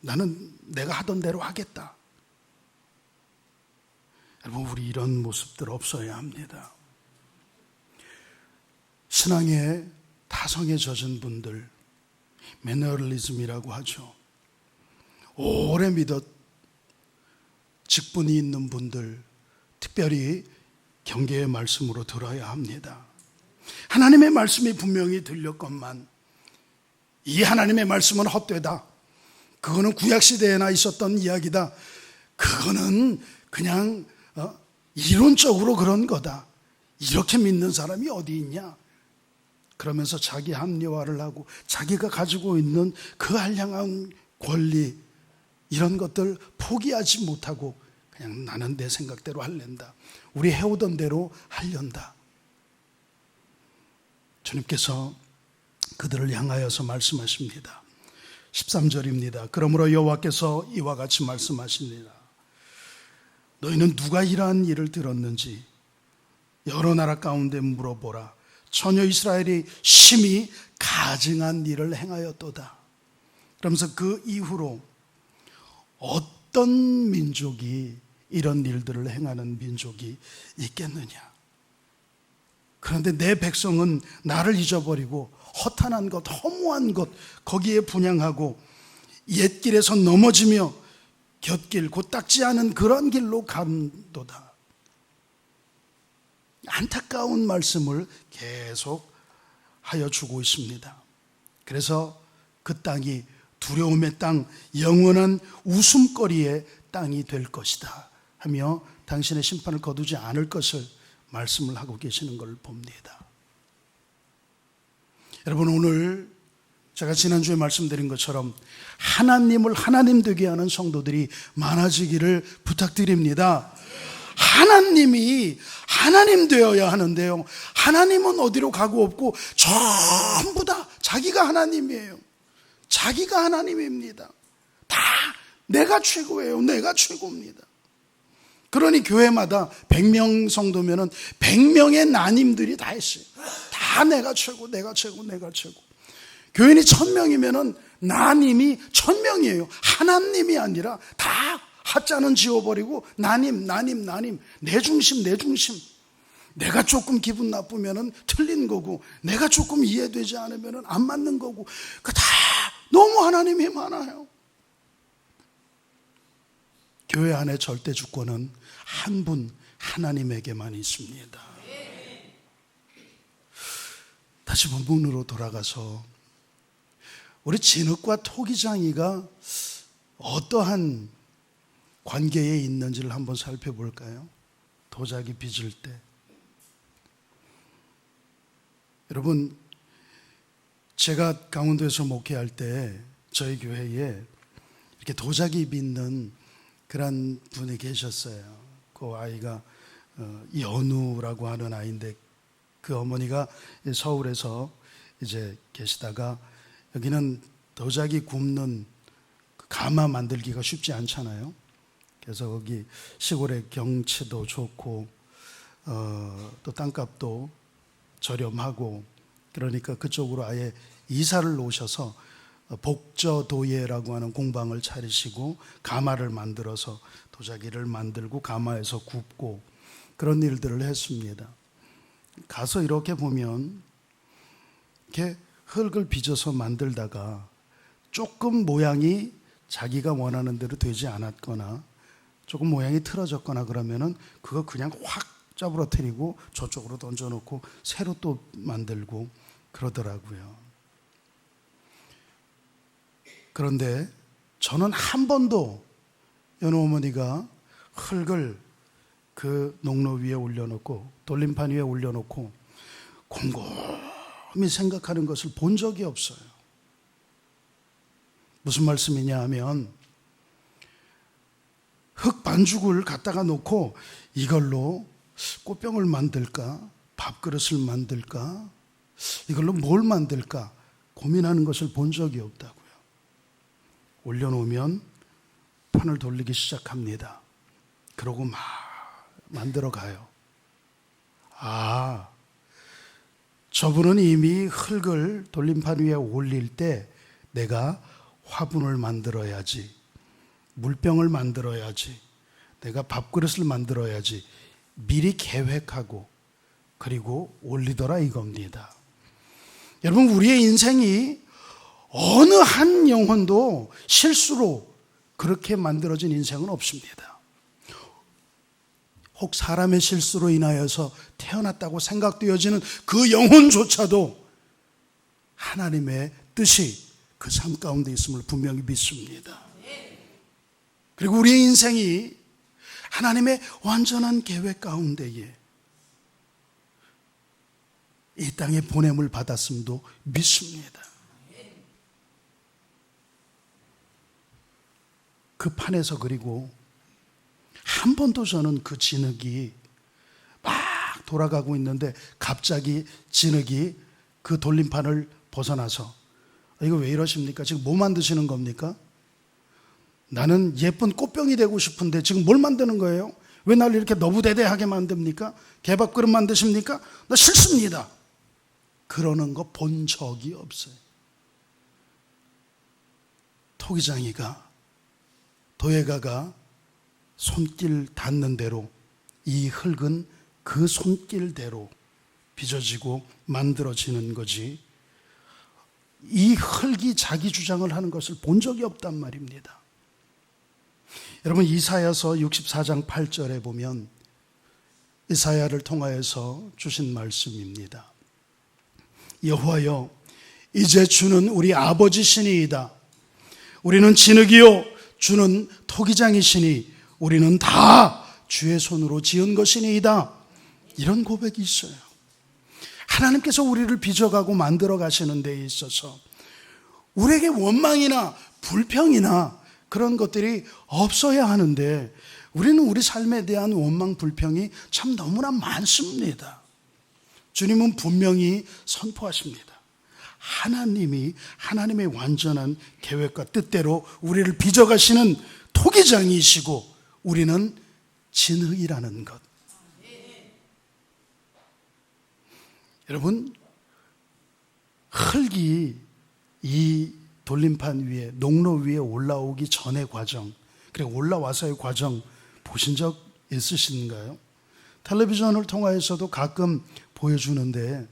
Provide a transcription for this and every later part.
나는 내가 하던 대로 하겠다. 여러분, 우리 이런 모습들 없어야 합니다. 신앙의 타성에 젖은 분들, 매너리즘이라고 하죠. 오래 믿었, 직분이 있는 분들, 특별히 경계의 말씀으로 들어야 합니다. 하나님의 말씀이 분명히 들렸건만, 이 하나님의 말씀은 헛되다. 그거는 구약시대에나 있었던 이야기다. 그거는 그냥 어? 이론적으로 그런 거다. 이렇게 믿는 사람이 어디 있냐? 그러면서 자기 합리화를 하고 자기가 가지고 있는 그 한량한 권리 이런 것들 포기하지 못하고 그냥 나는 내 생각대로 할랜다. 우리 해오던 대로 하련다. 주님께서 그들을 향하여서 말씀하십니다. 13절입니다. 그러므로 여호와께서 이와 같이 말씀하십니다. 너희는 누가 이러한 일을 들었는지 여러 나라 가운데 물어보라. 전혀 이스라엘이 심히 가증한 일을 행하였도다. 그러면서 그 이후로 어떤 민족이 이런 일들을 행하는 민족이 있겠느냐? 그런데 내 백성은 나를 잊어버리고 허탄한 것, 허무한 것 거기에 분양하고 옛길에서 넘어지며 곁길, 곧 닦지 않은 그런 길로 간도다. 안타까운 말씀을 계속 하여 주고 있습니다. 그래서 그 땅이 두려움의 땅, 영원한 웃음거리의 땅이 될 것이다. 하며 당신의 심판을 거두지 않을 것을 말씀을 하고 계시는 걸 봅니다. 여러분, 오늘 제가 지난주에 말씀드린 것처럼 하나님을 하나님 되게 하는 성도들이 많아지기를 부탁드립니다. 하나님이 하나님 되어야 하는데요. 하나님은 어디로 가고 없고 전부 다 자기가 하나님이에요. 자기가 하나님입니다. 다 내가 최고예요. 내가 최고입니다. 그러니 교회마다 100명 정도면은 100명의 나님들이 다 했어요. 다 내가 최고, 내가 최고, 내가 최고. 교인이 1000명이면은 나님이 1000명이에요. 하나님이 아니라 다 하자는 지워버리고 나님, 나님, 나님, 내 중심, 내 중심. 내가 조금 기분 나쁘면은 틀린 거고, 내가 조금 이해되지 않으면은 안 맞는 거고, 그 다 너무 하나님이 많아요. 교회 안에 절대 주권은 한 분 하나님에게만 있습니다. 다시 본문으로 돌아가서 우리 진흙과 토기장이가 어떠한 관계에 있는지를 한번 살펴볼까요? 도자기 빚을 때. 여러분, 제가 강원도에서 목회할 때 저희 교회에 이렇게 도자기 빚는 그런 분이 계셨어요. 그 아이가 어, 연우라고 하는 아이인데 그 어머니가 서울에서 이제 계시다가 여기는 도자기 굽는 그 가마 만들기가 쉽지 않잖아요. 그래서 거기 시골의 경치도 좋고 어, 또 땅값도 저렴하고 그러니까 그쪽으로 아예 이사를 오셔서 복저도예라고 하는 공방을 차리시고 가마를 만들어서 도자기를 만들고 가마에서 굽고 그런 일들을 했습니다. 가서 이렇게 보면 이렇게 흙을 빚어서 만들다가 조금 모양이 자기가 원하는 대로 되지 않았거나 조금 모양이 틀어졌거나 그러면은 그거 그냥 확 짜부러뜨리고 저쪽으로 던져놓고 새로 또 만들고 그러더라고요. 그런데 저는 한 번도 연호 어머니가 흙을 그 농로 위에 올려놓고 돌림판 위에 올려놓고 곰곰이 생각하는 것을 본 적이 없어요. 무슨 말씀이냐 하면 흙 반죽을 갖다가 놓고 이걸로 꽃병을 만들까? 밥그릇을 만들까? 이걸로 뭘 만들까? 고민하는 것을 본 적이 없다고요. 올려놓으면 판을 돌리기 시작합니다. 그러고 막 만들어 가요. 아, 저분은 이미 흙을 돌림판 위에 올릴 때 내가 화분을 만들어야지. 물병을 만들어야지. 내가 밥그릇을 만들어야지. 미리 계획하고 그리고 올리더라 이겁니다. 여러분, 우리의 인생이 어느 한 영혼도 실수로 그렇게 만들어진 인생은 없습니다. 혹 사람의 실수로 인하여서 태어났다고 생각되어지는 그 영혼조차도 하나님의 뜻이 그 삶 가운데 있음을 분명히 믿습니다. 그리고 우리의 인생이 하나님의 완전한 계획 가운데에 이 땅에 보냄을 받았음도 믿습니다. 그 판에서 그리고 한 번도 저는 그 진흙이 막 돌아가고 있는데 갑자기 진흙이 그 돌림판을 벗어나서 아, 이거 왜 이러십니까? 지금 뭐 만드시는 겁니까? 나는 예쁜 꽃병이 되고 싶은데 지금 뭘 만드는 거예요? 왜 나를 이렇게 너부대대하게 만듭니까? 개밥그릇 만드십니까? 나 싫습니다. 그러는 거 본 적이 없어요. 토기장이가 도예가가 손길 닿는 대로 이 흙은 그 손길대로 빚어지고 만들어지는 거지. 이 흙이 자기 주장을 하는 것을 본 적이 없단 말입니다. 여러분 이사야서 64장 8절에 보면 이사야를 통하여서 주신 말씀입니다. 여호와여 이제 주는 우리 아버지시니이다. 우리는 진흙이요 주는 토기장이시니 우리는 다 주의 손으로 지은 것이니이다. 이런 고백이 있어요. 하나님께서 우리를 빚어가고 만들어 가시는 데 있어서 우리에게 원망이나 불평이나 그런 것들이 없어야 하는데 우리는 우리 삶에 대한 원망, 불평이 참 너무나 많습니다. 주님은 분명히 선포하십니다. 하나님이 하나님의 완전한 계획과 뜻대로 우리를 빚어가시는 토기장이시고 우리는 진흙이라는 것. 여러분, 흙이 이 돌림판 위에, 농로 위에 올라오기 전의 과정, 그리고 올라와서의 과정 보신 적 있으신가요? 텔레비전을 통하여서도 가끔 보여주는데,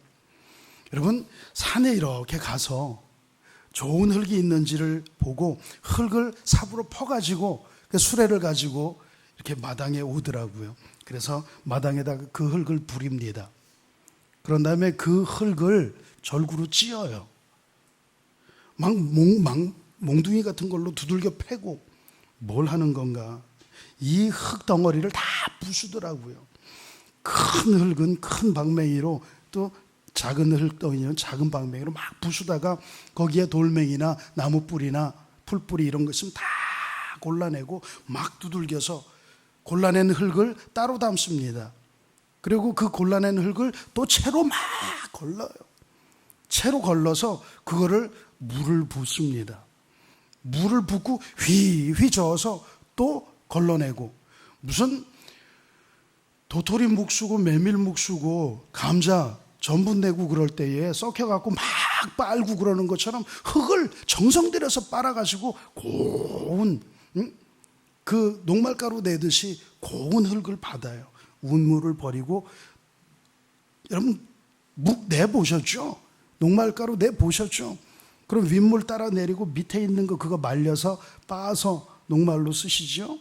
여러분, 산에 이렇게 가서 좋은 흙이 있는지를 보고 흙을 삽으로 퍼가지고 그 수레를 가지고 이렇게 마당에 오더라고요. 그래서 마당에다가 그 흙을 부립니다. 그런 다음에 그 흙을 절구로 찧어요. 막, 몽, 막 몽둥이 같은 걸로 두들겨 패고 뭘 하는 건가? 이 흙 덩어리를 다 부수더라고요. 큰 흙은 큰 방맹이로 또 작은 흙덩이는 작은 방맹이로 막 부수다가 거기에 돌멩이나 나무 뿌리나 풀 뿌리 이런 거 있으면 다 골라내고 막 두들겨서 골라낸 흙을 따로 담습니다. 그리고 그 골라낸 흙을 또 채로 막 걸러요. 채로 걸러서 그거를 물을 붓습니다. 물을 붓고 휘휘 저어서 또 걸러내고 무슨 도토리 묵수고 메밀 묵수고 감자 전분 내고 그럴 때에 썩혀갖고 막 빨고 그러는 것처럼 흙을 정성 들여서 빨아가지고 고운 응? 그 녹말가루 내듯이 고운 흙을 받아요. 운물을 버리고 여러분 묵 내보셨죠? 녹말가루 내보셨죠? 그럼 윗물 따라 내리고 밑에 있는 거 그거 말려서 빻아서 녹말로 쓰시죠?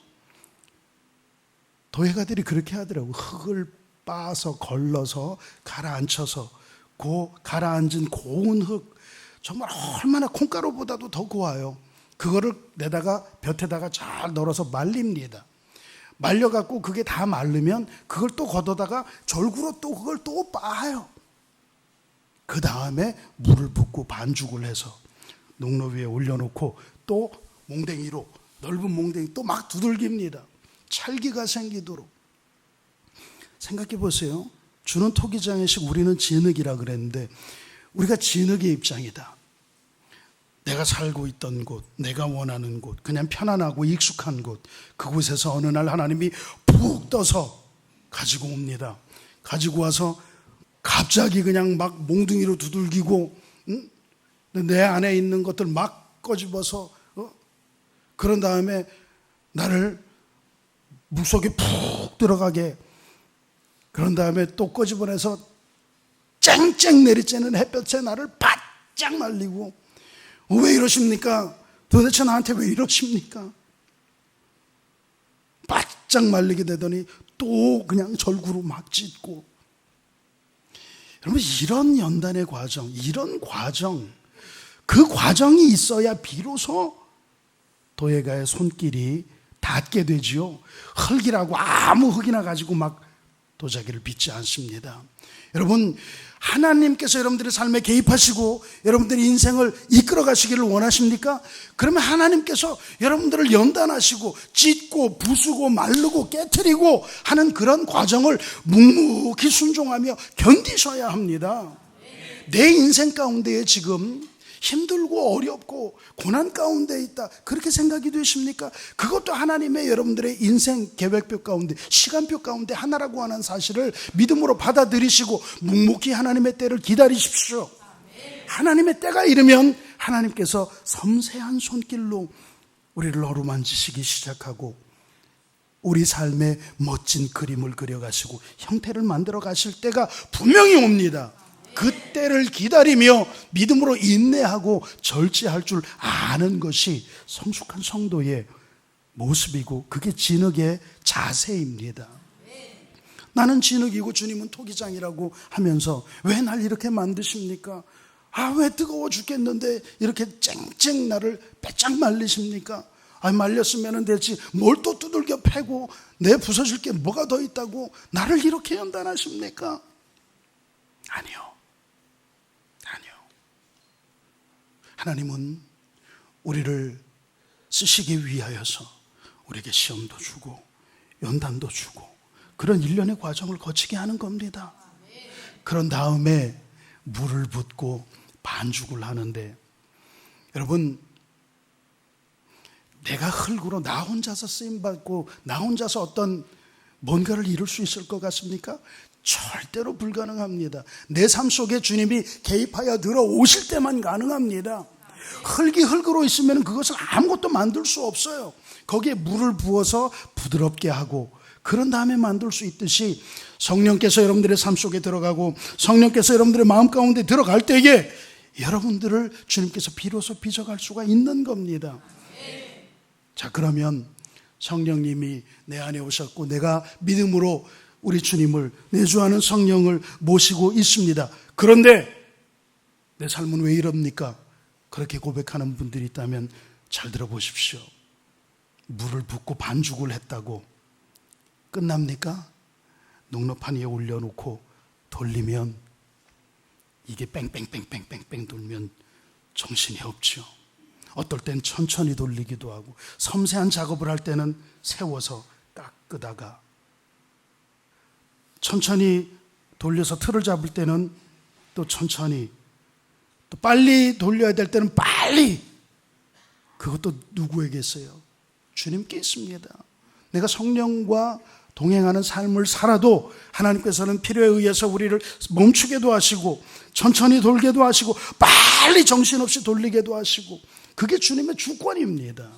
도예가들이 그렇게 하더라고. 흙을 빻아서 걸러서 가라앉혀서 고 가라앉은 고운 흙 정말 얼마나 콩가루보다도 더 고와요. 그거를 내다가 볕에다가 잘 널어서 말립니다. 말려갖고 그게 다 마르면 그걸 또 걷어다가 절구로 또 그걸 또 빻아요. 그 다음에 물을 붓고 반죽을 해서 농로 위에 올려놓고 또 몽댕이로 넓은 몽댕이 또 막 두들깁니다. 찰기가 생기도록. 생각해 보세요. 주는 토기장의식 우리는 진흙이라 그랬는데 우리가 진흙의 입장이다. 내가 살고 있던 곳, 내가 원하는 곳, 그냥 편안하고 익숙한 곳, 그곳에서 어느 날 하나님이 푹 떠서 가지고 옵니다. 가지고 와서 갑자기 그냥 막 몽둥이로 두들기고, 응? 내 안에 있는 것들 막 꺼집어서 그런 다음에 나를 물속에 푹 들어가게 그런 다음에 또 꼬집어내서 쨍쨍 내리쬐는 햇볕에 나를 바짝 말리고 왜 이러십니까? 도대체 나한테 왜 이러십니까? 바짝 말리게 되더니 또 그냥 절구로 막 찢고 여러분 이런 연단의 과정, 이런 과정, 그 과정이 있어야 비로소 도예가의 손길이 닿게 되지요. 흙이라고 아무 흙이나 가지고 막 도자기를 빚지 않습니다. 여러분 하나님께서 여러분들의 삶에 개입하시고 여러분들의 인생을 이끌어 가시기를 원하십니까? 그러면 하나님께서 여러분들을 연단하시고 찢고 부수고 마르고 깨뜨리고 하는 그런 과정을 묵묵히 순종하며 견디셔야 합니다. 내 인생 가운데에 지금 힘들고 어렵고 고난 가운데 있다. 그렇게 생각이 되십니까? 그것도 하나님의 여러분들의 인생 계획표 가운데, 시간표 가운데 하나라고 하는 사실을 믿음으로 받아들이시고 묵묵히 하나님의 때를 기다리십시오. 하나님의 때가 이르면 하나님께서 섬세한 손길로 우리를 어루만지시기 시작하고 우리 삶에 멋진 그림을 그려가시고 형태를 만들어 가실 때가 분명히 옵니다. 그때를 기다리며 믿음으로 인내하고 절제할 줄 아는 것이 성숙한 성도의 모습이고 그게 진흙의 자세입니다. 나는 진흙이고 주님은 토기장이라고 하면서 왜 날 이렇게 만드십니까? 아, 왜 뜨거워 죽겠는데 이렇게 쨍쨍 나를 빼짝 말리십니까? 아, 말렸으면 되지. 뭘 또 두들겨 패고 내 부서질 게 뭐가 더 있다고 나를 이렇게 연단하십니까? 아니요. 하나님은 우리를 쓰시기 위하여서 우리에게 시험도 주고 연단도 주고 그런 일련의 과정을 거치게 하는 겁니다. 그런 다음에 물을 붓고 반죽을 하는데 여러분 내가 흙으로 나 혼자서 쓰임 받고 나 혼자서 어떤 뭔가를 이룰 수 있을 것 같습니까? 절대로 불가능합니다. 내 삶 속에 주님이 개입하여 들어오실 때만 가능합니다. 흙이 흙으로 있으면 그것을 아무것도 만들 수 없어요. 거기에 물을 부어서 부드럽게 하고 그런 다음에 만들 수 있듯이 성령께서 여러분들의 삶 속에 들어가고 성령께서 여러분들의 마음 가운데 들어갈 때에 여러분들을 주님께서 비로소 빚어갈 수가 있는 겁니다. 자, 그러면 성령님이 내 안에 오셨고 내가 믿음으로 우리 주님을 내주하는 성령을 모시고 있습니다. 그런데 내 삶은 왜 이럽니까? 그렇게 고백하는 분들이 있다면 잘 들어보십시오. 물을 붓고 반죽을 했다고 끝납니까? 녹록판 위에 올려놓고 돌리면 이게 뺑뺑뺑뺑뺑뺑 돌면 정신이 없죠. 어떨 땐 천천히 돌리기도 하고 섬세한 작업을 할 때는 세워서 깎으다가 천천히 돌려서 틀을 잡을 때는 또 천천히 또 빨리 돌려야 될 때는 빨리 그것도 누구에게 있어요? 주님께 있습니다. 내가 성령과 동행하는 삶을 살아도 하나님께서는 필요에 의해서 우리를 멈추게도 하시고 천천히 돌게도 하시고 빨리 정신없이 돌리게도 하시고 그게 주님의 주권입니다.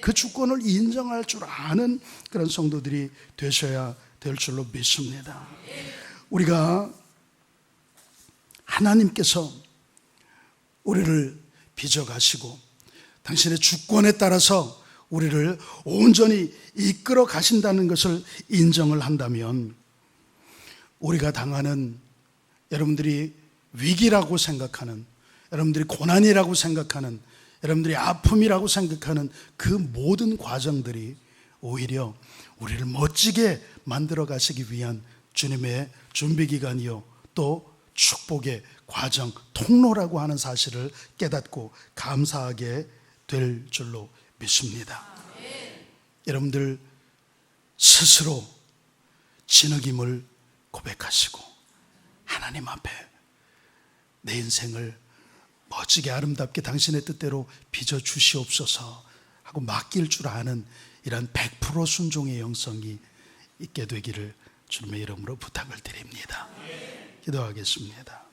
그 주권을 인정할 줄 아는 그런 성도들이 되셔야 될 줄로 믿습니다. 우리가 하나님께서 우리를 빚어가시고 당신의 주권에 따라서 우리를 온전히 이끌어 가신다는 것을 인정을 한다면 우리가 당하는 여러분들이 위기라고 생각하는 여러분들이 고난이라고 생각하는 여러분들이 아픔이라고 생각하는 그 모든 과정들이 오히려 우리를 멋지게 만들어 가시기 위한 주님의 준비 기간이요. 또 축복의 과정 통로라고 하는 사실을 깨닫고 감사하게 될 줄로 믿습니다. 여러분들 스스로 진흙임을 고백하시고 하나님 앞에 내 인생을 멋지게 아름답게 당신의 뜻대로 빚어 주시옵소서 하고 맡길 줄 아는 이런 100% 순종의 영성이 있게 되기를 주님의 이름으로 부탁을 드립니다. 기도하겠습니다.